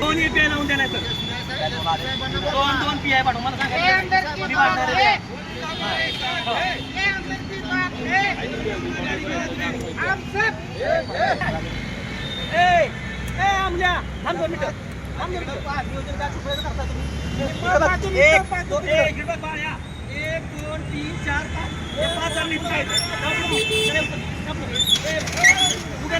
दोन A P I लावून देणार सर दोन दोन पी आय पाठवून. मला सांगा. एक एक दोन तीन चार पाच. पाच आम्ही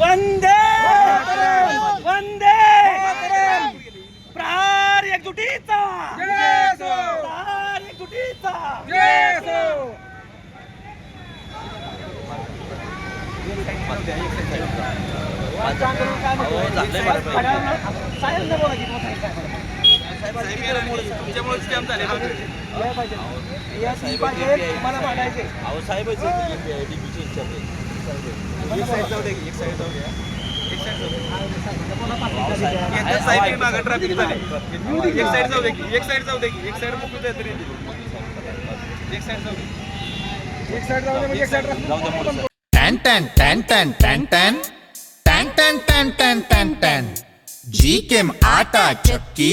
वंदे वंदे प्रहार एकजुटीचा! प्रहार एकजुटीचा! अहो साहेब डीपीची ट्रॅफिक झाले एक साईड जाऊ दे की एक साईड जाऊ दे की एक साईड मोकळी तरी एक साईड जाऊ दे एक साईड जाऊ दे म्हणजे एक साईड जाऊ दे टॅन टॅन टॅन टॅन टॅन. टॅन टॅन टॅन टॅन टॅन टॅन. टॅन जी केम आटा चक्की.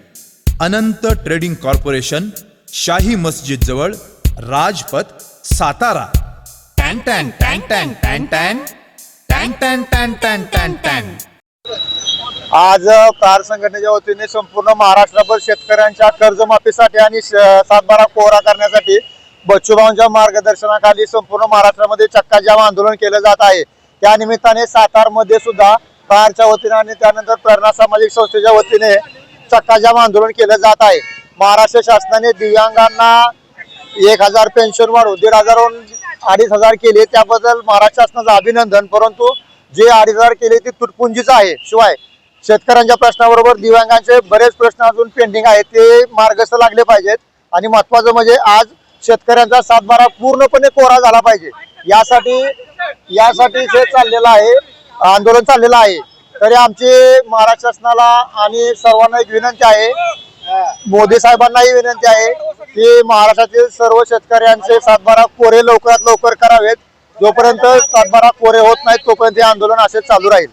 अनंत ट्रेडिंग कॉर्पोरेशन शाही मस्जिद जवळ राजपथ सातारा. टॅन टॅन टॅन टॅन टॅन टॅन. टॅन टॅन टॅन टॅन टॅन टॅन. आज कार संघटनेच्या वतीने संपूर्ण महाराष्ट्रभर शेतकऱ्यांच्या कर्जमाफीसाठी आणि सातबारा कोरा करण्यासाठी बच्चूभाऊंच्या मार्गदर्शनाखाली संपूर्ण महाराष्ट्रामध्ये चक्काजाम आंदोलन केलं जात आहे. त्या निमित्ताने सातारमध्ये सुद्धा कारच्या वतीने आणि त्यानंतर प्रेरणा सामाजिक संस्थेच्या वतीने चक्का जाम आंदोलन केलं जात आहे. महाराष्ट्र शासनाने दिव्यांगांना एक हजार पेन्शन वाढवून दीड हजारहून अडीच हजार केले. त्याबद्दल महाराष्ट्र शासनाचं अभिनंदन. परंतु जे अडीच हजार केले ते तुटपुंजीच आहे. शिवाय शेतकऱ्यांच्या प्रश्नाबरोबर दिव्यांगांचे बरेच प्रश्न अजून पेंडिंग आहेत. ते मार्गस्थ लागले पाहिजेत. आणि महत्वाचं म्हणजे आज शेतकऱ्यांचा सातबारा पूर्णपणे कोरा झाला पाहिजे. यासाठी यासाठी हे चाललेलं आहे आंदोलन चाललेलं आहे. तरी आमची महाराष्ट्र शासनाला आणि सर्वांना एक विनंती आहे. मोदी साहेबांनाही विनंती आहे की महाराष्ट्रातील सर्व शेतकऱ्यांचे सातबारा कोरे लवकरात लवकर करावेत. जोपर्यंत सातबारा कोरे होत नाहीत तोपर्यंत हे आंदोलन असेच चालू राहील.